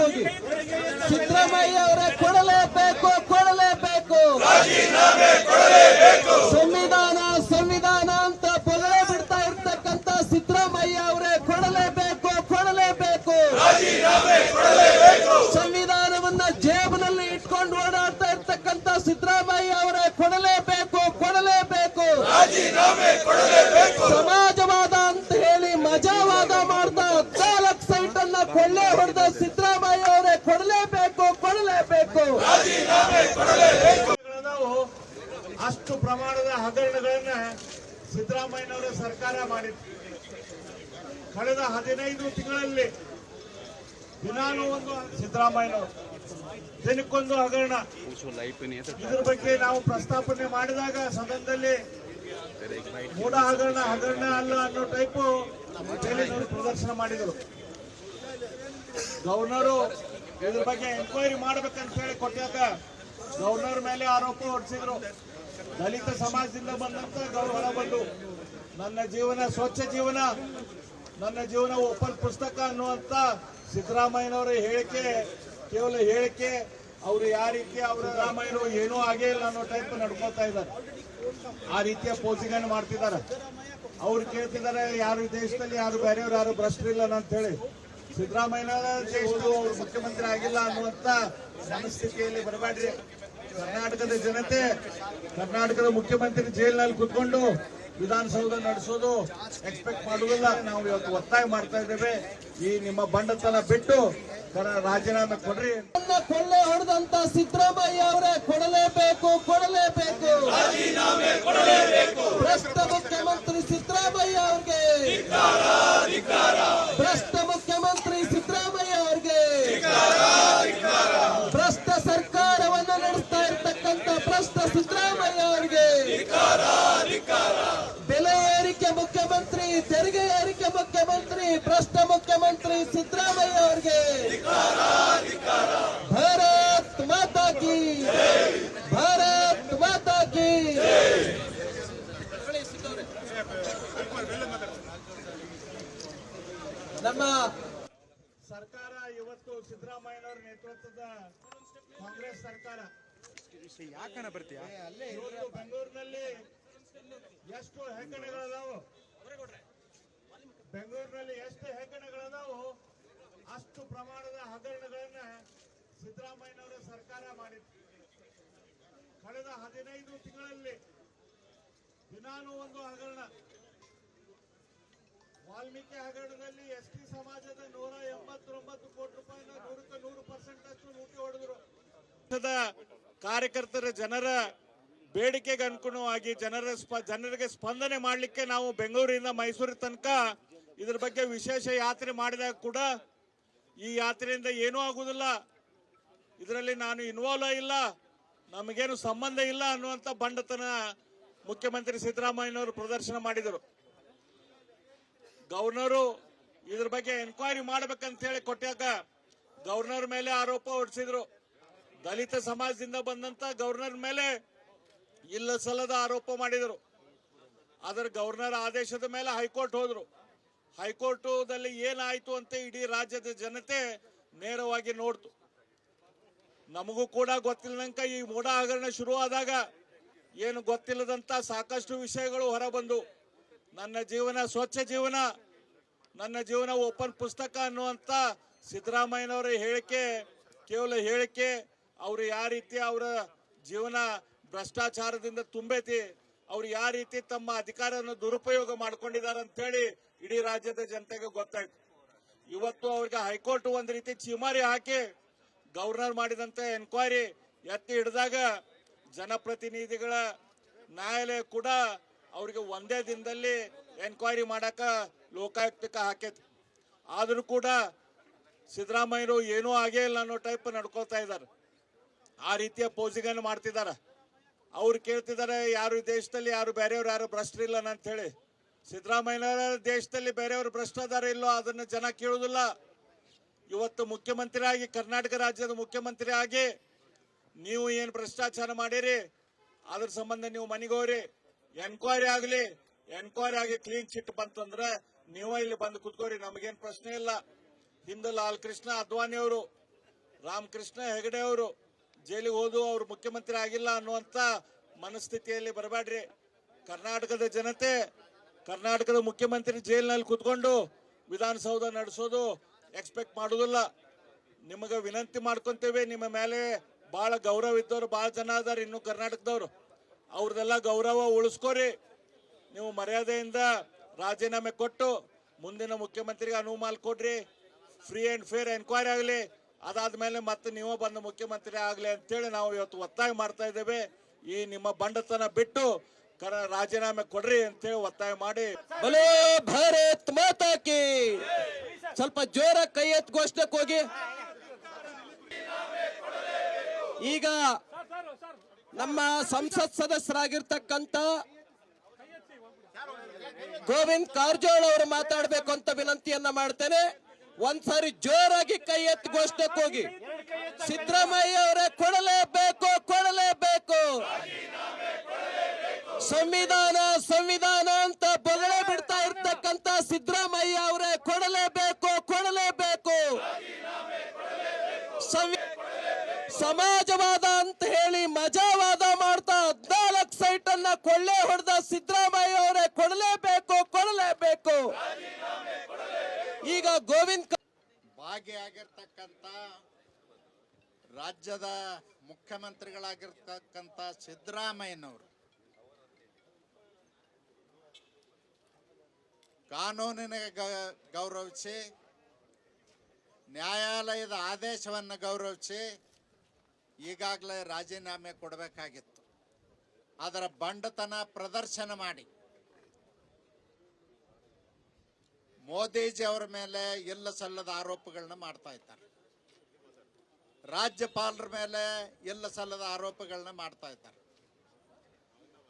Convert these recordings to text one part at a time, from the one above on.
ಕೂಗಿ ಸಿದ್ದರಾಮಯ್ಯ ಅವರೇ ಕೊಡಲೇಬೇಕು ಕೊಡಲೇಬೇಕು ಸಂವಿಧಾನ ಸಂವಿಧಾನ ಅಂತ ಬೊಗಳೆ ಬಿಡ್ತಾ ಇರ್ತಕ್ಕಂತ ಸಿದ್ದರಾಮಯ್ಯ ಅವರೇ ಕೊಡಲೇಬೇಕು ಕೊಡಲೇಬೇಕು ಸಂವಿಧಾನವನ್ನ ಜೇಬಿನಲ್ಲಿ ಇಟ್ಕೊಂಡು ಓಡಾಡ್ತಾ ಇರ್ತಕ್ಕಂತ ಸಿದ್ದರಾಮಯ್ಯ ಅವರೇ ಕೊಡಲೇಬೇಕು ಕೊಡಲೇಬೇಕು ಸಮಾಜವಾದ ಕೊಡಲೇಬೇಕು ನಾವು ಅಷ್ಟು ಪ್ರಮಾಣದ ಹಗರಣಗಳನ್ನ ಸಿದ್ದರಾಮಯ್ಯನವರ ಸರ್ಕಾರ ಮಾಡಿತ್ತು ಕಳೆದ ಹದಿನೈದು ತಿಂಗಳಲ್ಲಿ ದಿನಾನು ಒಂದು ಸಿದ್ದರಾಮಯ್ಯನವರು ದಿನಕ್ಕೊಂದು ಹಗರಣ. ಇದ್ರ ಬಗ್ಗೆ ನಾವು ಪ್ರಸ್ತಾಪನೆ ಮಾಡಿದಾಗ ಸದನದಲ್ಲಿ ಮೂಡ ಹಗರಣ ಹಗರಣ ಅಲ್ಲ ಅನ್ನೋ ಟೈಪು ಪ್ರದರ್ಶನ ಮಾಡಿದರು. ಗವರ್ನರು ಇದ್ರ ಬಗ್ಗೆ ಎನ್ಕ್ವೈರಿ ಮಾಡ್ಬೇಕಂತ ಹೇಳಿ ಕೊಟ್ಟಾಗ ಗವರ್ನರ್ ಮೇಲೆ ಆರೋಪ ಹೊಡಿಸಿದ್ರು. ದಲಿತ ಸಮಾಜದಿಂದ ಬಂದಂತ ಗೌರವ ಬಂದು ನನ್ನ ಜೀವನ, ಸ್ವಚ್ಛ ಜೀವನ, ನನ್ನ ಜೀವನ ಓಪನ್ ಪುಸ್ತಕ ಅನ್ನುವಂತ ಸಿದ್ದರಾಮಯ್ಯನವರ ಹೇಳಿಕೆ, ಕೇವಲ ಹೇಳಿಕೆ, ಅವರು ಯಾವ ರೀತಿ ಅವರ ರಾಮಾಯಣ ಏನೂ ಆಗೇ ಇಲ್ಲ ಅನ್ನೋ ಟೈಪ್ ನಡ್ಕೋತಾ ಇದ್ದಾರೆ. ಆ ರೀತಿಯ ಪೋಸಿಂಗ್ ಮಾಡ್ತಿದ್ದಾರೆ. ಅವ್ರು ಕೇಳ್ತಿದ್ದಾರೆ, ಯಾರು ದೇಶದಲ್ಲಿ ಯಾರು ಬೇರೆಯವ್ರು ಯಾರು ಭ್ರಷ್ಟರಿಲ್ಲ ಅಂತ ಹೇಳಿ. ಸಿದ್ದರಾಮಯ್ಯ ಅವ್ರು ಮುಖ್ಯಮಂತ್ರಿ ಆಗಿಲ್ಲ ಅನ್ನುವಂತ ಮನಸ್ಥಿತಿಯಲ್ಲಿ ಬರಬೇಡ್ರಿ. ಕರ್ನಾಟಕದ ಜನತೆ ಕರ್ನಾಟಕದ ಮುಖ್ಯಮಂತ್ರಿ ಜೈಲಿನಲ್ಲಿ ಕುತ್ಕೊಂಡು ವಿಧಾನಸೌಧ ನಡೆಸೋದು ಎಕ್ಸ್ಪೆಕ್ಟ್ ಮಾಡುವುದಿಲ್ಲ. ನಾವು ಇವತ್ತು ಒತ್ತಾಯ ಮಾಡ್ತಾ ಇದ್ದೇವೆ. ಈ ನಿಮ್ಮ ಬಂಡತನ ಬಿಟ್ಟು ರಾಜೀನಾಮೆ ಕೊಡ್ರಿ. ಅನ್ನ ಕೊಳ್ಳೆ ಹೊಡೆದಂತ ಸಿದ್ದರಾಮಯ್ಯ ಅವರೇ ಕೊಡಲೇಬೇಕು ಕೊಡಲೇಬೇಕು. ಭ್ರಷ್ಟ ಮುಖ್ಯಮಂತ್ರಿ ಸಿದ್ದರಾಮಯ್ಯ ಅವ್ರಿಗೆ. ಭ್ರಷ್ಟ ಮುಖ್ಯಮಂತ್ರಿ ಭ್ರಷ್ಟ ಸಿದ್ದರಾಮಯ್ಯ ಅವರಿಗೆ. ಬೆಲೆ ಏರಿಕೆ ಮುಖ್ಯಮಂತ್ರಿ, ತೆರಿಗೆ ಏರಿಕೆ ಮುಖ್ಯಮಂತ್ರಿ, ಭ್ರಷ್ಟ ಮುಖ್ಯಮಂತ್ರಿ ಸಿದ್ದರಾಮಯ್ಯ ಅವರಿಗೆ. ಭಾರತ್ ಮಾತಾ ಕಿ ಭಾರತ್ ಮಾತಾ ಕಿ ನಮ್ಮ ಸರ್ಕಾರ ಇವತ್ತು ಸಿದ್ದರಾಮಯ್ಯನವರ ನೇತೃತ್ವದ ಕಾಂಗ್ರೆಸ್ ಸರ್ಕಾರ ಯಾಕಣ ಬರ್ತೀಯಾ ಇವತ್ತು ಬೆಂಗಳೂರಿನಲ್ಲಿ ಎಷ್ಟು ಹೆಗ್ಗಣಗಳದಾವು. ಬೆಂಗಳೂರಿನಲ್ಲಿ ಎಷ್ಟು ಹೆಗ್ಗಣಗಳದಾವು. ಅಷ್ಟು ಪ್ರಮಾಣದ ಹಗರಣಗಳನ್ನ ಸಿದ್ದರಾಮಯ್ಯನವರ ಸರ್ಕಾರ ಮಾಡಿತ್ತು. ಕಳೆದ ಹದಿನೈದು ತಿಂಗಳಲ್ಲಿ ದಿನಾನು ಒಂದು ಹಗರಣ. ವಾಲ್ಮೀಕಿ ಹಗರಣದಲ್ಲಿ ಎಸ್ ಟಿ ಸಮಾಜದ ನೂರ ಎಂಬತ್ತೊಂಬತ್ತು ಕೋಟಿ ರೂಪಾಯಿನ ನೂರಕ್ಕೆ ನೂರು ಪರ್ಸೆಂಟ್ ಅಷ್ಟು ಲೂಟಿ ಹೊಡೆದ್ರು. ಕಾರ್ಯಕರ್ತರ ಜನರ ಬೇಡಿಕೆಗೆ ಅನುಗುಣವಾಗಿ ಜನರ ಸ್ಪ- ಜನರಿಗೆ ಸ್ಪಂದನೆ ಮಾಡಲಿಕ್ಕೆ ನಾವು ಬೆಂಗಳೂರಿನಿಂದ ಮೈಸೂರು ತನಕ ಇದ್ರ ಬಗ್ಗೆ ವಿಶೇಷ ಯಾತ್ರೆ ಮಾಡಿದಾಗ ಕೂಡ ಈ ಯಾತ್ರೆಯಿಂದ ಏನೂ ಆಗುವುದಿಲ್ಲ ಇದರಲ್ಲಿ ನಾನು ಇನ್ವಾಲ್ವ್ ಇಲ್ಲ ನಮಗೇನು ಸಂಬಂಧ ಇಲ್ಲ ಅನ್ನುವಂಥ ಬಂಡತನ ಮುಖ್ಯಮಂತ್ರಿ ಸಿದ್ದರಾಮಯ್ಯನವರು ಪ್ರದರ್ಶನ ಮಾಡಿದರು. ಗವರ್ನರು ಇದ್ರ ಬಗ್ಗೆ ಎನ್ಕ್ವೈರಿ ಮಾಡ್ಬೇಕಂತ ಹೇಳಿ ಕೊಟ್ಟಾಗ ಗವರ್ನರ್ ಮೇಲೆ ಆರೋಪ ಹೊರಿಸಿದ್ರು ದಲಿತ ಸಮಾಜದಿಂದ ಬಂದಂತ ಗವರ್ನರ್ ಮೇಲೆ ಇಲ್ಲ ಸಲ್ಲದ ಆರೋಪ ಮಾಡಿದರು. ಅದರ ಗವರ್ನರ್ ಆದೇಶದ ಮೇಲೆ ಹೈಕೋರ್ಟ್ ಹೋದ್ರು. ಹೈಕೋರ್ಟದಲ್ಲಿ ಏನಾಯ್ತು ಅಂತ ಇಡೀ ರಾಜ್ಯದ ಜನತೆ ನೇರವಾಗಿ ನೋಡ್ತು. ನಮಗೂ ಕೂಡ ಗೊತ್ತಿಲ್ಲದಂಕ ಈ ಮೋಡ ಹಗರಣ ಶುರು ಆದಾಗ ಏನು ಗೊತ್ತಿಲ್ಲದಂತ ಸಾಕಷ್ಟು ವಿಷಯಗಳು ಹೊರಬಂದು. ನನ್ನ ಜೀವನ ಸ್ವಚ್ಛ ಜೀವನ, ನನ್ನ ಜೀವನ ಓಪನ್ ಪುಸ್ತಕ ಅನ್ನುವಂತ ಸಿದ್ದರಾಮಯ್ಯನವರ ಹೇಳಿಕೆ, ಕೇವಲ ಹೇಳಿಕೆ ಅವರು ಯಾವ ರೀತಿ ಅವರ ಜೀವನ ಭ್ರಷ್ಟಾಚಾರದಿಂದ ತುಂಬೈತಿ, ಅವ್ರು ಯಾವ ರೀತಿ ತಮ್ಮ ಅಧಿಕಾರವನ್ನು ದುರುಪಯೋಗ ಮಾಡ್ಕೊಂಡಿದ್ದಾರೆ ಅಂತ ಹೇಳಿ ಇಡೀ ರಾಜ್ಯದ ಜನತೆಗೆ ಗೊತ್ತಾಯ್ತು. ಇವತ್ತು ಅವ್ರಿಗೆ ಹೈಕೋರ್ಟ್ ಒಂದು ರೀತಿ ಚೀಮಾರಿ ಹಾಕಿ ಗವರ್ನರ್ ಮಾಡಿದಂತ ಎನ್ಕ್ವೈರಿ ಎತ್ತಿ ಹಿಡಿದಾಗ ಜನಪ್ರತಿನಿಧಿಗಳ ನ್ಯಾಯಾಲಯ ಕೂಡ ಅವ್ರಿಗೆ ಒಂದೇ ದಿನದಲ್ಲಿ ಎನ್ಕ್ವೈರಿ ಮಾಡಕ ಲೋಕಾಯುಕ್ತಕ್ಕೆ ಹಾಕೈತಿ. ಆದರೂ ಕೂಡ ಸಿದ್ದರಾಮಯ್ಯರು ಏನೂ ಆಗೇ ಇಲ್ಲ ಅನ್ನೋ ಟೈಪ್ ನಡ್ಕೋತಾ ಇದ್ದಾರೆ. ಆ ರೀತಿಯ ಪೋಸಿಂಗನ್ನು ಮಾಡ್ತಿದ್ದಾರೆ. ಅವ್ರು ಕೇಳ್ತಿದ್ದಾರೆ, ಯಾರು ದೇಶದಲ್ಲಿ, ಯಾರು ಬೇರೆಯವ್ರು, ಯಾರು ಭ್ರಷ್ಟರಿಲ್ಲ ಅಂತ ಹೇಳಿ. ಸಿದ್ದರಾಮಯ್ಯ ದೇಶದಲ್ಲಿ ಬೇರೆಯವರು ಭ್ರಷ್ಟಾಚಾರ ಇಲ್ಲೋ ಅದನ್ನು ಜನ ಕೇಳುವುದಿಲ್ಲ. ಇವತ್ತು ಮುಖ್ಯಮಂತ್ರಿ ಆಗಿ ಕರ್ನಾಟಕ ರಾಜ್ಯದ ಮುಖ್ಯಮಂತ್ರಿ ಆಗಿ ನೀವು ಏನು ಭ್ರಷ್ಟಾಚಾರ ಮಾಡಿರಿ, ಅದ್ರ ಸಂಬಂಧ ನೀವು ಮನೆಗೋರಿ. ಎನ್ಕ್ವೈರಿ ಆಗಲಿ, ಎನ್ಕ್ವೈರಿ ಆಗಿ ಕ್ಲೀನ್ ಚಿಟ್ ಬಂತಂದ್ರೆ ನೀವು ಇಲ್ಲಿ ಬಂದು ಕುತ್ಕೋರಿ, ನಮಗೇನು ಪ್ರಶ್ನೆ ಇಲ್ಲ. ಹಿಂದೆ ಲಾಲ್ ಕೃಷ್ಣ ಅದ್ವಾನಿ ಅವರು ರಾಮಕೃಷ್ಣ ಹೆಗಡೆ ಅವರು ಜೈಲಿಗೆ ಹೋದು ಅವರು ಮುಖ್ಯಮಂತ್ರಿ ಆಗಿಲ್ಲ ಅನ್ನುವಂಥ ಮನಸ್ಥಿತಿಯಲ್ಲಿ ಬರಬೇಡ್ರಿ. ಕರ್ನಾಟಕದ ಜನತೆ, ಕರ್ನಾಟಕದ ಮುಖ್ಯಮಂತ್ರಿ ಜೈಲಿನಲ್ಲಿ ಕುತ್ಕೊಂಡು ವಿಧಾನಸೌಧ ನಡೆಸೋದು ಎಕ್ಸ್ಪೆಕ್ಟ್ ಮಾಡೋದಿಲ್ಲ. ನಿಮಗೆ ವಿನಂತಿ ಮಾಡ್ಕೊಂತೇವೆ, ನಿಮ್ಮ ಮೇಲೆ ಭಾಳ ಗೌರವ ಇದ್ದವ್ರು, ಭಾಳ ಜನ ಅದಾರ ಇನ್ನು ಕರ್ನಾಟಕದವ್ರು. ಅವ್ರದೆಲ್ಲ ಗೌರವ ಉಳಿಸ್ಕೋರಿ. ನೀವು ಮರ್ಯಾದೆಯಿಂದ ರಾಜೀನಾಮೆ ಕೊಟ್ಟು ಮುಂದಿನ ಮುಖ್ಯಮಂತ್ರಿಗೆ ಅನುವು ಮಾಡಿಕೊಡ್ರಿ. ಫ್ರೀ ಆ್ಯಂಡ್ ಫೇರ್ ಎನ್ಕ್ವೈರಿ ಆಗಲಿ. ಅದಾದ್ಮೇಲೆ ಮತ್ತೆ ನೀವು ಬಂದು ಮುಖ್ಯಮಂತ್ರಿ ಆಗಲಿ ಅಂತೇಳಿ ನಾವು ಇವತ್ತು ಒತ್ತಾಯ ಮಾಡ್ತಾ ಇದ್ದೇವೆ. ಈ ನಿಮ್ಮ ಬಂಡತನ ಬಿಟ್ಟು ಕರ ರಾಜೀನಾಮೆ ಕೊಡ್ರಿ ಅಂತೇಳಿ ಒತ್ತಾಯ ಮಾಡಿ. ಬಲೋ ಭಾರತ್ ಮಾತಾಕಿ ಸ್ವಲ್ಪ ಜೋರ ಕೈ ಎತ್ ಘೋಷಣೆಗೆ ಹೋಗಿ. ಈಗ ನಮ್ಮ ಸಂಸತ್ ಸದಸ್ಯರಾಗಿರ್ತಕ್ಕಂತ ಗೋವಿಂದ್ ಕಾರಜೋಳ ಅವರು ಮಾತಾಡ್ಬೇಕು ಅಂತ ವಿನಂತಿಯನ್ನ ಮಾಡ್ತೇನೆ. ಒಂದ್ಸಾರಿ ಜೋರಾಗಿ ಕೈ ಎತ್ತಿ ಹೋಗಿ. ಸಿದ್ದರಾಮಯ್ಯ ಅವರೇ ಕೊಡಲೇಬೇಕು ಕೊಡಲೇಬೇಕು. ಸಂವಿಧಾನ ಸಂವಿಧಾನ ಅಂತ ಬೊಗಳೆ ಬಿಡ್ತಾ ಇರ್ತಕ್ಕಂತ ಸಿದ್ದರಾಮಯ್ಯ ಅವರೇ ಕೊಡಲೇಬೇಕು ಕೊಡಲೇಬೇಕು. ಸಮಾಜವಾದ ಅಂತ ಹೇಳಿ ಮಜಾವಾದ ಮಾಡ್ತಾ ಹದ್ನಾಲ್ಕು ಸೈಟ್ ಅನ್ನ ಕೊಳ್ಳೆ ಹೊಡೆದ ಸಿದ್ದರಾಮಯ್ಯ ಅವರೇ ಕೊಡಲೇಬೇಕು ಕೊಡಲೇಬೇಕು. ಈಗ ಗೋವಿಂದ್ ಭಾಗಿಯಾಗಿರ್ತಕ್ಕಂತ ರಾಜ್ಯದ ಮುಖ್ಯಮಂತ್ರಿಗಳಾಗಿರ್ತಕ್ಕಂಥ ಸಿದ್ದರಾಮಯ್ಯನವರು ಕಾನೂನಿನ ಗೌರವಿಸಿ, ನ್ಯಾಯಾಲಯದ ಆದೇಶವನ್ನು ಗೌರವಿಸಿ ಈಗಾಗಲೇ ರಾಜೀನಾಮೆ ಕೊಡಬೇಕಾಗಿತ್ತು. ಅದರ ಬಂಡತನ ಪ್ರದರ್ಶನ ಮಾಡಿ. ಮೋದಿಜಿ ಅವರ ಮೇಲೆ ಎಲ್ಲ ಸಲ್ಲದ ಆರೋಪಗಳನ್ನ ಮಾಡ್ತಾ ಇದ್ದಾರೆ. ರಾಜ್ಯಪಾಲರ ಮೇಲೆ ಎಲ್ಲ ಸಲ್ಲದ ಆರೋಪಗಳನ್ನ ಮಾಡ್ತಾ ಇದ್ದಾರೆ.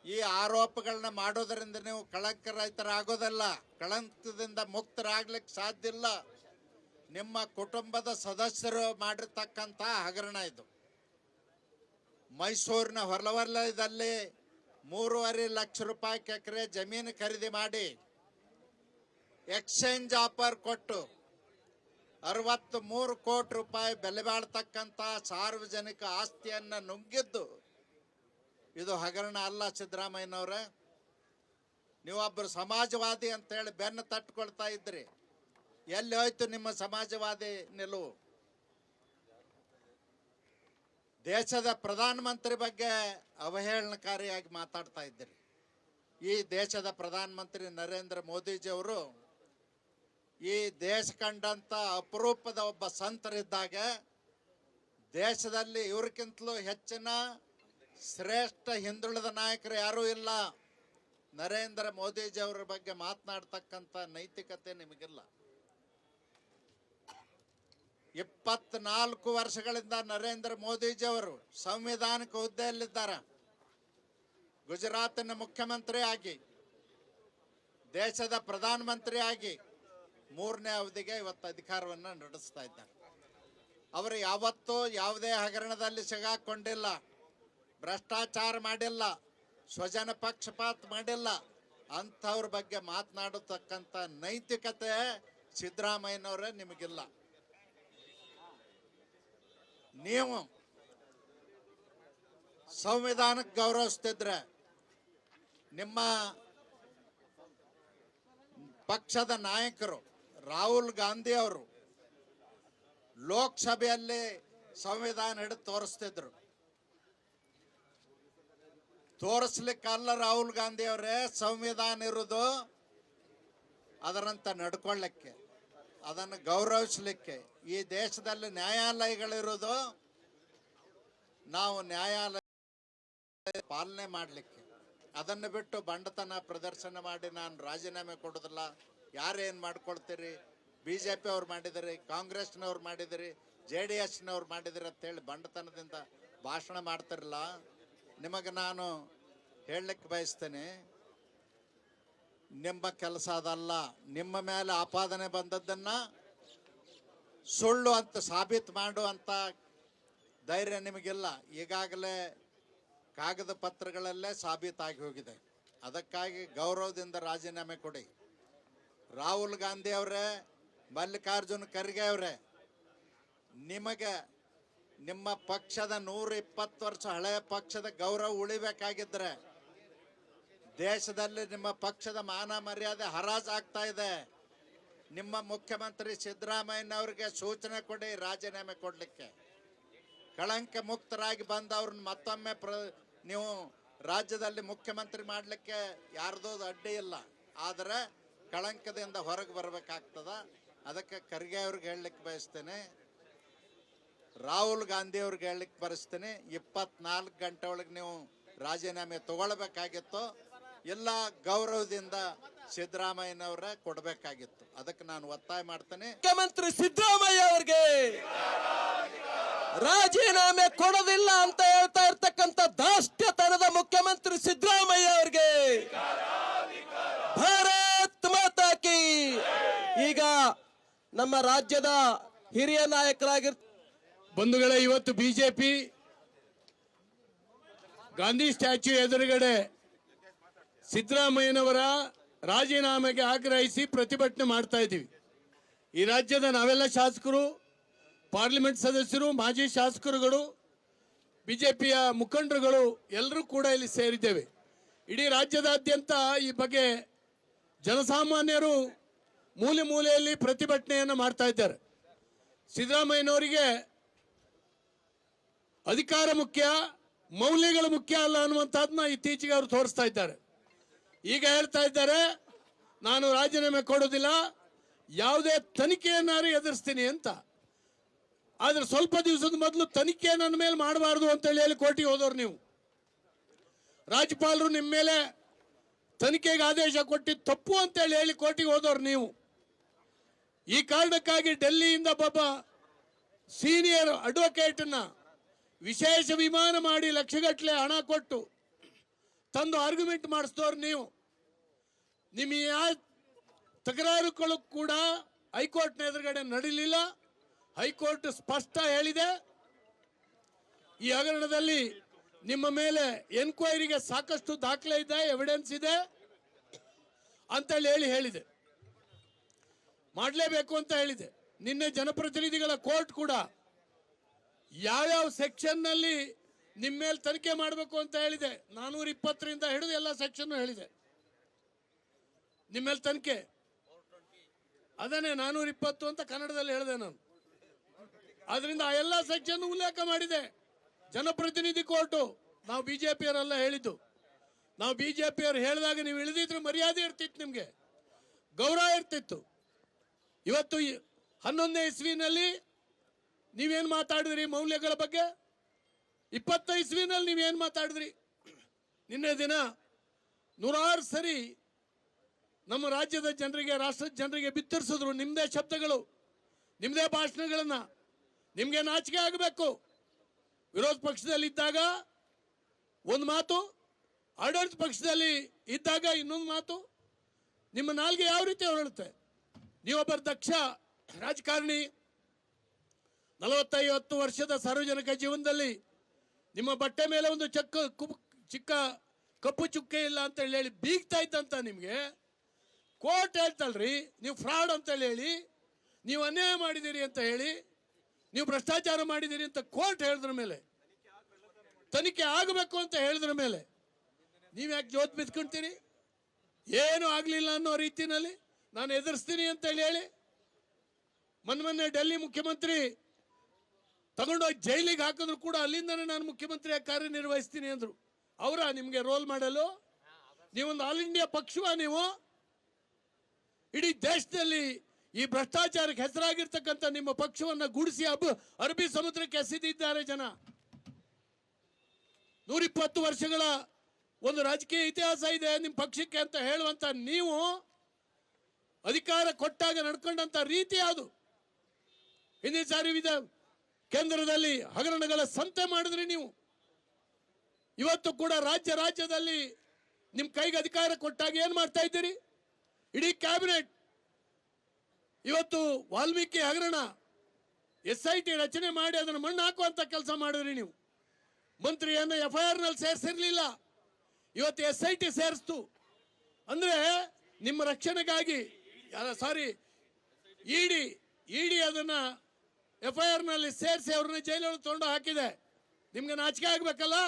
ಈ ಆರೋಪಗಳನ್ನ ಮಾಡೋದರಿಂದ ನೀವು ಕಳಂಕ ರಹಿತರಾಗೋದಲ್ಲ, ಕಳಂಕದಿಂದ ಮುಕ್ತರಾಗ್ಲಿಕ್ಕೆ ಸಾಧ್ಯ ಇಲ್ಲ. ನಿಮ್ಮ ಕುಟುಂಬದ ಸದಸ್ಯರು ಮಾಡಿರ್ತಕ್ಕಂಥ ಹಗರಣ ಇದು. ಮೈಸೂರಿನ ಹೊರವಲಯದಲ್ಲಿ ಮೂರುವರೆ ಲಕ್ಷ ರೂಪಾಯಿ ಎಕರೆ ಜಮೀನು ಖರೀದಿ ಮಾಡಿ ಎಕ್ಸ್ಚೇಂಜ್ ಆಫರ್ ಕೊಟ್ಟು ಅರವತ್ತು ಮೂರು ಕೋಟಿ ರೂಪಾಯಿ ಬೆಲೆ ಬಾಳ್ತಕ್ಕಂಥ ಸಾರ್ವಜನಿಕ ಆಸ್ತಿಯನ್ನ ನುಗ್ಗಿದ್ದು ಇದು ಹಗರಣ ಅಲ್ಲ ಸಿದ್ದರಾಮಯ್ಯನವ್ರೆ. ನೀವೊಬ್ಬರು ಸಮಾಜವಾದಿ ಅಂತೇಳಿ ಬೆನ್ನು ತಟ್ಕೊಳ್ತಾ ಇದ್ರಿ. ಎಲ್ಲಿ ಹೋಯ್ತು ನಿಮ್ಮ ಸಮಾಜವಾದಿ ನಿಲುವು? ದೇಶದ ಪ್ರಧಾನಮಂತ್ರಿ ಬಗ್ಗೆ ಅವಹೇಳನಕಾರಿಯಾಗಿ ಮಾತಾಡ್ತಾ ಇದ್ದೀರಿ ಈ ದೇಶದ ಪ್ರಧಾನಮಂತ್ರಿ ನರೇಂದ್ರ ಮೋದಿಜಿಯವರು ಈ ದೇಶ ಕಂಡಂಥ ಅಪರೂಪದ ಒಬ್ಬ ಸಂತರಿದ್ದಾಗ ದೇಶದಲ್ಲಿ ಇವ್ರಕ್ಕಿಂತಲೂ ಹೆಚ್ಚಿನ ಶ್ರೇಷ್ಠ ಹಿಂದುಳಿದ ನಾಯಕರು ಯಾರೂ ಇಲ್ಲ. ನರೇಂದ್ರ ಮೋದಿಜಿ ಅವರ ಬಗ್ಗೆ ಮಾತನಾಡ್ತಕ್ಕಂಥ ನೈತಿಕತೆ ನಿಮಗಿಲ್ಲ. ಇಪ್ಪತ್ನಾಲ್ಕು ವರ್ಷಗಳಿಂದ ನರೇಂದ್ರ ಮೋದಿಜಿ ಅವರು ಸಂವಿಧಾನಿಕ ಹುದ್ದೆಯಲ್ಲಿದ್ದಾರೆ. ಗುಜರಾತಿನ ಮುಖ್ಯಮಂತ್ರಿ ಆಗಿ ದೇಶದ ಪ್ರಧಾನಮಂತ್ರಿ ಆಗಿ ಮೂರನೇ ಅವಧಿಗೆ ಇವತ್ತು ಅಧಿಕಾರವನ್ನು ನಡೆಸ್ತಾ ಇದ್ದಾರೆ. ಅವರು ಯಾವತ್ತೂ ಯಾವುದೇ ಹಗರಣದಲ್ಲಿ ಸಿಗಾಕೊಂಡಿಲ್ಲ, ಭ್ರಷ್ಟಾಚಾರ ಮಾಡಿಲ್ಲ, ಸ್ವಜನ ಪಕ್ಷಪಾತ ಮಾಡಿಲ್ಲ, ಅಂಥವ್ರ ಬಗ್ಗೆ ಮಾತನಾಡತಕ್ಕಂಥ ನೈತಿಕತೆ ಸಿದ್ದರಾಮಯ್ಯನವರೇ ನಿಮಗಿಲ್ಲ. ನೀವು ಸಂವಿಧಾನಕ್ಕೆ ಗೌರವಿಸ್ತಿದ್ರೆ ನಿಮ್ಮ ಪಕ್ಷದ ನಾಯಕರು ರಾಹುಲ್ ಗಾಂಧಿ ಅವರು ಲೋಕಸಭೆಯಲ್ಲಿ ಸಂವಿಧಾನ ಹಿಡಿದು ತೋರಿಸ್ತಿದ್ರು. ತೋರಿಸ್ಲಿಕ್ಕಲ್ಲ ರಾಹುಲ್ ಗಾಂಧಿ ಅವರೇ, ಸಂವಿಧಾನ ಇರೋದು ಅದರಂತ ನಡ್ಕೊಳ್ಳಕ್ಕೆ, ಅದನ್ನು ಗೌರವಿಸಲಿಕ್ಕೆ. ಈ ದೇಶದಲ್ಲಿ ನ್ಯಾಯಾಲಯಗಳಿರೋದು ನಾವು ನ್ಯಾಯಾಲಯ ಪಾಲನೆ ಮಾಡಲಿಕ್ಕೆ. ಅದನ್ನು ಬಿಟ್ಟು ಬಂಡತನ ಪ್ರದರ್ಶನ ಮಾಡಿ ನಾನು ರಾಜೀನಾಮೆ ಕೊಡೋದಿಲ್ಲ ಯಾರೇನು ಮಾಡ್ಕೊಳ್ತೀರಿ? ಬಿ ಜೆ ಪಿ ಅವ್ರು ಮಾಡಿದಿರಿ, ಕಾಂಗ್ರೆಸ್ನವ್ರು ಮಾಡಿದಿರಿ ಜೆ ಡಿ ಎಸ್ನವ್ರು ಮಾಡಿದಿರಿ ಅಂತೇಳಿ ಬಂಡತನದಿಂದ ಭಾಷಣ ಮಾಡ್ತಿರಲ್ಲ, ನಿಮಗೆ ನಾನು ಹೇಳಲಿಕ್ಕೆ ಬಯಸ್ತೇನೆ, ನಿಮ್ಮ ಕೆಲಸ ಅದಲ್ಲ, ನಿಮ್ಮ ಮೇಲೆ ಆಪಾದನೆ ಬಂದದ್ದನ್ನ ಸುಳ್ಳು ಅಂತ ಸಾಬೀತು ಮಾಡುವಂತ ಧೈರ್ಯ ನಿಮಗಿಲ್ಲ. ಈಗಾಗಲೇ ಕಾಗದ ಪತ್ರಗಳಲ್ಲೇ ಸಾಬೀತಾಗಿ ಹೋಗಿದೆ. ಅದಕ್ಕಾಗಿ ಗೌರವದಿಂದ ರಾಜೀನಾಮೆ ಕೊಡಿ. ರಾಹುಲ್ ಗಾಂಧಿ ಅವರೇ, ಮಲ್ಲಿಕಾರ್ಜುನ್ ಖರ್ಗೆ ಅವರೇ, ನಿಮಗೆ ನಿಮ್ಮ ಪಕ್ಷದ ನೂರ ಇಪ್ಪತ್ತು ವರ್ಷ ಹಳೆಯ ಪಕ್ಷದ ಗೌರವ ಉಳಿಬೇಕಾಗಿದ್ರೆ ದೇಶದಲ್ಲಿ ನಿಮ್ಮ ಪಕ್ಷದ ಮಾನ ಮರ್ಯಾದೆ ಹರಾಜಾಗ್ತಾ ಇದೆ. ನಿಮ್ಮ ಮುಖ್ಯಮಂತ್ರಿ ಸಿದ್ದರಾಮಯ್ಯನವ್ರಿಗೆ ಸೂಚನೆ ಕೊಡಿ, ರಾಜೀನಾಮೆ ಕೊಡ್ಲಿಕ್ಕೆ. ಕಳಂಕ ಮುಕ್ತರಾಗಿ ಬಂದವ್ರನ್ನ ಮತ್ತೊಮ್ಮೆ ಪ್ರ, ನೀವು ರಾಜ್ಯದಲ್ಲಿ ಮುಖ್ಯಮಂತ್ರಿ ಮಾಡಲಿಕ್ಕೆ ಯಾರ್ದೋ ಅಡ್ಡಿ ಇಲ್ಲ. ಆದರೆ ಕಳಂಕದಿಂದ ಹೊರಗೆ ಬರಬೇಕಾಗ್ತದ. ಅದಕ್ಕೆ ಖರ್ಗೆ ಅವ್ರಿಗೆ ಹೇಳಲಿಕ್ಕೆ ಬಯಸ್ತೇನೆ. ರಾಹುಲ್ ಗಾಂಧಿ ಅವ್ರಿಗೆ ಹೇಳಲಿಕ್ಕೆ ಬರೆಸ್ತೇನೆ ಇಪ್ಪತ್ನಾಲ್ಕು ಗಂಟೆ ಒಳಗೆ ನೀವು ರಾಜೀನಾಮೆ ತಗೊಳ್ಬೇಕಾಗಿತ್ತು. ಎಲ್ಲ ಗೌರವದಿಂದ ಸಿದ್ದರಾಮಯ್ಯನವರ ಕೊಡಬೇಕಾಗಿತ್ತು. ಅದಕ್ಕೆ ನಾನು ಒತ್ತಾಯ ಮಾಡ್ತೇನೆ. ಮುಖ್ಯಮಂತ್ರಿ ಸಿದ್ದರಾಮಯ್ಯ ಅವರಿಗೆ ರಾಜೀನಾಮೆ ಕೊಡೋದಿಲ್ಲ ಅಂತ ಹೇಳ್ತಾ ಇರ್ತಕ್ಕಂಥ ದಾಷ್ಟ್ಯತನದ ಮುಖ್ಯಮಂತ್ರಿ ಸಿದ್ದರಾಮಯ್ಯ ಅವರಿಗೆ ಭಾರತ ಈಗ ನಮ್ಮ ರಾಜ್ಯದ ಹಿರಿಯ ನಾಯಕರಾಗಿರ್, ಬಂಧುಗಳೇ, ಇವತ್ತು ಬಿಜೆಪಿ ಗಾಂಧಿ ಸ್ಟ್ಯಾಚ್ಯೂ ಎದುರುಗಡೆ ಸಿದ್ದರಾಮಯ್ಯನವರ ರಾಜೀನಾಮೆಗೆ ಆಗ್ರಹಿಸಿ ಪ್ರತಿಭಟನೆ ಮಾಡ್ತಾ ಇದ್ದೀವಿ. ಈ ರಾಜ್ಯದ ನಾವೆಲ್ಲ ಶಾಸಕರು, ಪಾರ್ಲಿಮೆಂಟ್ ಸದಸ್ಯರು, ಮಾಜಿ ಶಾಸಕರುಗಳು, ಬಿಜೆಪಿಯ ಮುಖಂಡರುಗಳು ಎಲ್ಲರೂ ಕೂಡ ಇಲ್ಲಿ ಸೇರಿದ್ದೇವೆ. ಇಡೀ ರಾಜ್ಯದಾದ್ಯಂತ ಈ ಬಗ್ಗೆ ಜನಸಾಮಾನ್ಯರು ಮೂಲೆ ಮೂಲೆಯಲ್ಲಿ ಪ್ರತಿಭಟನೆಯನ್ನು ಮಾಡ್ತಾ ಇದ್ದಾರೆ. ಸಿದ್ದರಾಮಯ್ಯನವರಿಗೆ ಅಧಿಕಾರ ಮುಖ್ಯ, ಮೌಲ್ಯಗಳು ಮುಖ್ಯ ಅಲ್ಲ ಅನ್ನುವಂಥದ್ದನ್ನ ಇತ್ತೀಚೆಗೆ ಅವರು ತೋರಿಸ್ತಾ ಇದ್ದಾರೆ. ಈಗ ಹೇಳ್ತಾ ಇದ್ದಾರೆ, ನಾನು ರಾಜೀನಾಮೆ ಕೊಡೋದಿಲ್ಲ ಯಾವುದೇ ತನಿಖೆಯನ್ನಾರು ಎದುರಿಸ್ತೀನಿ ಅಂತ. ಆದರೆ ಸ್ವಲ್ಪ ದಿವಸದ ಮೊದಲು ತನಿಖೆ ನನ್ನ ಮೇಲೆ ಮಾಡಬಾರ್ದು ಅಂತೇಳಿ ಹೇಳಿ ಕೋರ್ಟಿಗೆ ಹೋದವ್ರು ನೀವು. ರಾಜ್ಯಪಾಲರು ನಿಮ್ಮ ಮೇಲೆ ತನಿಖೆಗೆ ಆದೇಶ ಕೊಟ್ಟಿದ್ದು ತಪ್ಪು ಅಂತೇಳಿ ಹೇಳಿ ಕೋರ್ಟಿಗೆ ಹೋದವ್ರು ನೀವು. ಈ ಕಾರಣಕ್ಕಾಗಿ ಡೆಲ್ಲಿಯಿಂದ ಒಬ್ಬ ಸೀನಿಯರ್ ಅಡ್ವೊಕೇಟ್ನ ವಿಶೇಷ ವಿಮಾನ ಮಾಡಿ ಲಕ್ಷಗಟ್ಟಲೆ ಹಣ ಕೊಟ್ಟು ತಂದು ಆರ್ಗ್ಯುಮೆಂಟ್ ಮಾಡಿಸಿದವ್ರು ನೀವು. ನಿಮ್ಮ ತಕರಾರುಗಳು ಕೂಡ ಹೈಕೋರ್ಟ್ನ ಎದುರುಗಡೆ ನಡೀಲಿಲ್ಲ. ಹೈಕೋರ್ಟ್ ಸ್ಪಷ್ಟ ಹೇಳಿದೆ. ಈ ಹಗರಣದಲ್ಲಿ ನಿಮ್ಮ ಮೇಲೆ ಎನ್ಕ್ವೈರಿಗೆ ಸಾಕಷ್ಟು ದಾಖಲೆ ಇದೆ ಎವಿಡೆನ್ಸ್ ಇದೆ ಅಂತೇಳಿ ಹೇಳಿ ಹೇಳಿದೆ. ಮಾಡಲೇಬೇಕು ಅಂತ ಹೇಳಿದೆ. ನಿನ್ನೆ ಜನಪ್ರತಿನಿಧಿಗಳ ಕೋರ್ಟ್ ಕೂಡ ಯಾವ್ಯಾವ ಸೆಕ್ಷನ್ನಲ್ಲಿ ನಿಮ್ಮ ಮೇಲೆ ತನಿಖೆ ಮಾಡಬೇಕು ಅಂತ ಹೇಳಿದೆ. ನಾನೂರ ಇಪ್ಪತ್ತರಿಂದ ಹಿಡಿದು ಎಲ್ಲ ಸೆಕ್ಷನ್ ಹೇಳಿದೆ. ನಿಮ್ಮ ಮೇಲೆ ತನಿಖೆ. ಅದನ್ನೇ ನಾನೂರ ಇಪ್ಪತ್ತು ಅಂತ ಕನ್ನಡದಲ್ಲಿ ಹೇಳಿದೆ ನಾನು. ಅದರಿಂದ ಆ ಎಲ್ಲ ಸೆಕ್ಷನ್ ಉಲ್ಲೇಖ ಮಾಡಿದೆ. ಜನಪ್ರತಿನಿಧಿ ಕೋರ್ಟು ನಾವು ಬಿಜೆಪಿಯವರೆಲ್ಲ ಹೇಳಿದ್ದು. ನಾವು ಬಿಜೆಪಿಯವರು ಹೇಳಿದಾಗ ನೀವು ಇಳಿದಿದ್ರೆ ಮರ್ಯಾದೆ ಇರ್ತಿತ್ತು ನಿಮಗೆ. ಗೌರವ ಇರ್ತಿತ್ತು. ಇವತ್ತು ಹನ್ನೊಂದನೇ ಇಸ್ವಿನಲ್ಲಿ ನೀವೇನು ಮಾತಾಡಿದ್ರಿ ಮೌಲ್ಯಗಳ ಬಗ್ಗೆ? ಇಪ್ಪತ್ತ ಇಸ್ವಿನಲ್ಲಿ ನೀವೇನು ಮಾತಾಡಿದ್ರಿ? ನಿನ್ನೆ ದಿನ ನೂರಾರು ಸರಿ ನಮ್ಮ ರಾಜ್ಯದ ಜನರಿಗೆ, ರಾಷ್ಟ್ರದ ಜನರಿಗೆ ಬಿತ್ತರಿಸಿದ್ರು. ನಿಮ್ಮದೇ ಶಬ್ದಗಳು ನಿಮ್ಮದೇ ಭಾಷಣಗಳನ್ನ. ನಿಮಗೆ ನಾಚಿಕೆ ಆಗಬೇಕು. ವಿರೋಧ ಪಕ್ಷದಲ್ಲಿ ಇದ್ದಾಗ ಒಂದು ಮಾತು, ಆಡಳಿತ ಪಕ್ಷದಲ್ಲಿ ಇದ್ದಾಗ ಇನ್ನೊಂದು ಮಾತು. ನಿಮ್ಮ ನಾಲ್ಗೆ ಯಾವ ರೀತಿ ಹೊರಳುತ್ತೆ? ನೀವೊಬ್ಬರು ದಕ್ಷ ರಾಜಕಾರಣಿ, ನಲವತ್ತೈವತ್ತು ವರ್ಷದ ಸಾರ್ವಜನಿಕ ಜೀವನದಲ್ಲಿ ನಿಮ್ಮ ಬಟ್ಟೆ ಮೇಲೆ ಒಂದು ಚಕ್ಕ ಕುಪ್ ಚಿಕ್ಕ ಕಪ್ಪು ಚುಕ್ಕೆ ಇಲ್ಲ ಅಂತ ಹೇಳಿ ಬೀಗ್ತಾ ಇದ್ದಂತ ನಿಮಗೆ ಕೋರ್ಟ್ ಹೇಳ್ತಲ್ರಿ, ನೀವು ಫ್ರಾಡ್ ಅಂತ ಹೇಳಿ, ನೀವು ಅನ್ಯಾಯ ಮಾಡಿದ್ದೀರಿ ಅಂತ ಹೇಳಿ ನೀವು ಭ್ರಷ್ಟಾಚಾರ ಮಾಡಿದ್ದೀರಿ ಅಂತ ಕೋರ್ಟ್ ಹೇಳಿದ್ರ ಮೇಲೆ, ತನಿಖೆ ಆಗಬೇಕು ಅಂತ ಹೇಳಿದ್ರ ಮೇಲೆ, ನೀವು ಯಾಕೆ ಜೋತ್ ಬಿತ್ಕೊಂತೀರಿ? ಏನು ಆಗಲಿಲ್ಲ ಅನ್ನೋ ರೀತಿನಲ್ಲಿ ನಾನು ಎದುರಿಸ್ತೀನಿ ಅಂತ ಹೇಳಿ ಹೇಳಿ, ಮೊನ್ನೆ ಮೊನ್ನೆ ಡೆಲ್ಲಿ ಮುಖ್ಯಮಂತ್ರಿ ತಗೊಂಡೋಗಿ ಜೈಲಿಗೆ ಹಾಕಿದ್ರು ಕೂಡ ಅಲ್ಲಿಂದನೇ ನಾನು ಮುಖ್ಯಮಂತ್ರಿಯಾಗಿ ಕಾರ್ಯನಿರ್ವಹಿಸ್ತೀನಿ ಅಂದ್ರು. ಅವರ ನಿಮಗೆ ರೋಲ್ ಮಾಡಲು? ನೀವೊಂದು ಆಲ್ ಇಂಡಿಯಾ ಪಕ್ಷವ ನೀವು? ಇಡೀ ದೇಶದಲ್ಲಿ ಈ ಭ್ರಷ್ಟಾಚಾರಕ್ಕೆ ಹೆಸರಾಗಿರ್ತಕ್ಕಂಥ ನಿಮ್ಮ ಪಕ್ಷವನ್ನ ಗುಡಿಸಿ ಅಬ್ ಅರಬಿ ಸಮುದ್ರಕ್ಕೆ ಎಸೆದಿದ್ದಾರೆ ಜನ. ನೂರಿಪ್ಪತ್ತು ವರ್ಷಗಳ ಒಂದು ರಾಜಕೀಯ ಇತಿಹಾಸ ಇದೆ ನಿಮ್ಮ ಪಕ್ಷಕ್ಕೆ ಅಂತ ಹೇಳುವಂತ ನೀವು ಅಧಿಕಾರ ಕೊಟ್ಟಾಗ ನಡ್ಕೊಂಡಂಥ ರೀತಿ ಅದು. ಹಿಂದಿನ ಸಾರಿ ವಿಧ ಕೇಂದ್ರದಲ್ಲಿ ಹಗರಣಗಳ ಸಂತೆ ಮಾಡಿದ್ರಿ ನೀವು. ಇವತ್ತು ಕೂಡ ರಾಜ್ಯ ರಾಜ್ಯದಲ್ಲಿ ನಿಮ್ಮ ಕೈಗೆ ಅಧಿಕಾರ ಕೊಟ್ಟಾಗ ಏನ್ ಮಾಡ್ತಾ ಇದ್ದೀರಿ? ಇಡೀ ಕ್ಯಾಬಿನೆಟ್ ಇವತ್ತು ವಾಲ್ಮೀಕಿ ಹಗರಣ ಎಸ್ ಐ ಟಿ ರಚನೆ ಮಾಡಿ ಅದನ್ನು ಮಣ್ಣು ಹಾಕುವಂಥ ಕೆಲಸ ಮಾಡಿದ್ರಿ ನೀವು. ಮಂತ್ರಿಯನ್ನು ಎಫ್ ಐ ಆರ್ನಲ್ಲಿ ನಲ್ಲಿ ಸೇರಿಸಿರ್ಲಿಲ್ಲ. ಇವತ್ತು ಎಸ್ ಐ ಟಿ ಸೇರಿಸ್ತು. ಅಂದ್ರೆ ನಿಮ್ಮ ರಕ್ಷಣೆಗಾಗಿ ಸಾರಿ, ಇಡಿ ಇಡಿ ಅದನ್ನ ಎಫ್ ಐ ಆರ್ನಲ್ಲಿ ಸೇರಿಸಿ ಅವ್ರನ್ನ ಜೈಲೊಳಗೆ ತೊಗೊಂಡು ಹಾಕಿದೆ. ನಿಮ್ಗೆ ನಾಚಿಕೆ ಆಗ್ಬೇಕಲ್ಲ?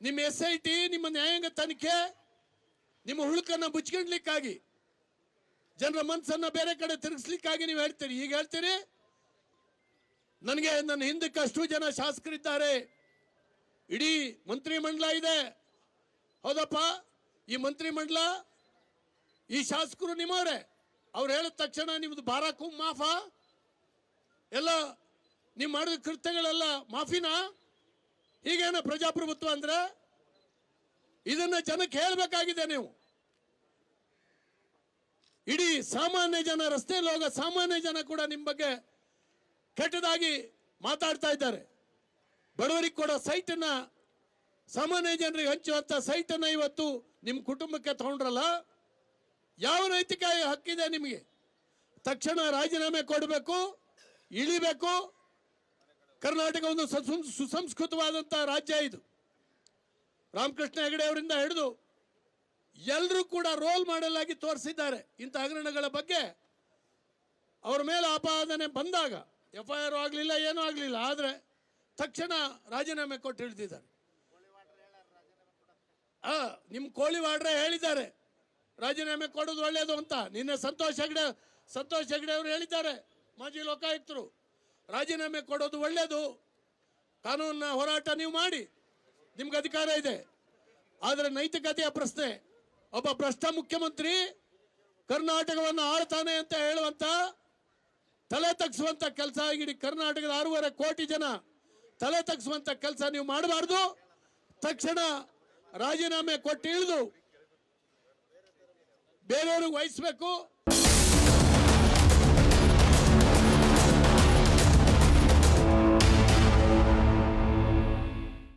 ನಿಮ್ಮ ಎಸ್ ಐ ಟಿ ನಿಮ್ಮ ನ್ಯಾಯಾಂಗ ತನಿಖೆ, ನಿಮ್ಮ ಹುಳುಕನ್ನ ಮುಚ್ಕೊಂಡ್ಲಿಕ್ಕಾಗಿ ಜನರ ಮನಸ್ಸನ್ನ ಬೇರೆ ಕಡೆ ತಿರುಗಿಸ್ಲಿಕ್ಕಾಗಿ ನೀವು ಹೇಳ್ತೀರಿ. ಈಗ ಹೇಳ್ತೀರಿ, ನನಗೆ ನನ್ನ ಹಿಂದಕ್ಕೆ ಅಷ್ಟು ಜನ ಶಾಸಕರಿದ್ದಾರೆ. ಇಡೀ ಮಂತ್ರಿಮಂಡಲ ಇದೆ. ಹೌದಪ್ಪ, ಈ ಮಂತ್ರಿಮಂಡಲ, ಈ ಶಾಸಕರು ನಿಮ್ಮವ್ರೆ. ಅವ್ರು ಹೇಳಿದ ತಕ್ಷಣ ನಿಮ್ದು ಬಾರಾಕು ಮಾಫಾ. ಎಲ್ಲ ನೀವು ಮಾಡಿದ ಕೃತ್ಯಗಳೆಲ್ಲ ಮಾಫಿನಾ? ಹೀಗೇನ ಪ್ರಜಾಪ್ರಭುತ್ವ ಅಂದ್ರೆ ಇದನ್ನ ಜನಕ್ಕೆ ಹೇಳಬೇಕಾಗಿದೆ ನೀವು. ಇಡೀ ಸಾಮಾನ್ಯ ಜನ ರಸ್ತೆಯಲ್ಲಿ ಹೋಗೋ ಸಾಮಾನ್ಯ ಜನ ಕೂಡ ನಿಮ್ಮ ಬಗ್ಗೆ ಕೆಟ್ಟದಾಗಿ ಮಾತಾಡ್ತಾ ಇದ್ದಾರೆ. ಬಡವರಿಗೆ ಕೊಡೋ ಸೈಟನ್ನು, ಸಾಮಾನ್ಯ ಜನರಿಗೆ ಹಂಚುವಂತ ಸೈಟನ್ನು ಇವತ್ತು ನಿಮ್ಮ ಕುಟುಂಬಕ್ಕೆ ತಗೊಂಡ್ರಲ್ಲ, ಯಾವ ನೈತಿಕ ಹಕ್ಕಿದೆ ನಿಮಗೆ? ತಕ್ಷಣ ರಾಜೀನಾಮೆ ಕೊಡಬೇಕು, ಇಳಿಬೇಕು. ಕರ್ನಾಟಕ ಒಂದು ಸುಸಂಸ್ಕೃತವಾದಂಥ ರಾಜ್ಯ ಇದು. ರಾಮಕೃಷ್ಣ ಹೆಗಡೆ ಅವರಿಂದ ಹಿಡಿದು ಎಲ್ಲರೂ ಕೂಡ ರೋಲ್ ಮಾಡೆಲ್ ಆಗಿ ತೋರಿಸಿದ್ದಾರೆ. ಇಂಥ ಹಗರಣಗಳ ಬಗ್ಗೆ ಅವರ ಮೇಲೆ ಆಪಾದನೆ ಬಂದಾಗ ಎಫ್ ಐ ಆರ್ ಆಗಲಿಲ್ಲ, ಏನೂ ಆಗಲಿಲ್ಲ, ಆದರೆ ತಕ್ಷಣ ರಾಜೀನಾಮೆ ಕೊಟ್ಟು ಹಿಡಿದಿದ್ದಾರೆ. ಆ ನಿಮ್ಮ ಕೋಳಿವಾಡ್ರೆ ಹೇಳಿದ್ದಾರೆ, ರಾಜೀನಾಮೆ ಕೊಡೋದು ಒಳ್ಳೆಯದು ಅಂತ. ನಿನ್ನೆ ಸಂತೋಷ್ ಹೆಗ್ಡೆ ಸಂತೋಷ್ ಹೆಗ್ಡೆ ಅವರು ಹೇಳಿದ್ದಾರೆ, ಮಾಜಿ ಲೋಕಾಯುಕ್ತರು. ರಾಜೀನಾಮೆ ಕೊಡೋದು ಒಳ್ಳೆಯದು ಕಾನೂನಿನ ಹೋರಾಟ ನೀವು ಮಾಡಿ, ನಿಮ್ಗೆ ಅಧಿಕಾರ ಇದೆ. ಆದರೆ ನೈತಿಕತೆಯ ಪ್ರಶ್ನೆ ಒಬ್ಬ ಭ್ರಷ್ಟ ಮುಖ್ಯಮಂತ್ರಿ ಕರ್ನಾಟಕವನ್ನು ಆಳ್ತಾನೆ ಅಂತ ಹೇಳುವಂತ, ತಲೆ ತಗ್ಸುವಂತ ಕೆಲಸ. ಇಡೀ ಕರ್ನಾಟಕದ ಆರೂವರೆ ಕೋಟಿ ಜನ ತಲೆ ತಗ್ಸುವಂತ ಕೆಲಸ ನೀವು ಮಾಡಬಾರ್ದು. ತಕ್ಷಣ ರಾಜೀನಾಮೆ ಕೊಟ್ಟು ಇಳಿದು ಬೇರೆಯವ್ರಿಗೆ ವಹಿಸ್ಬೇಕು.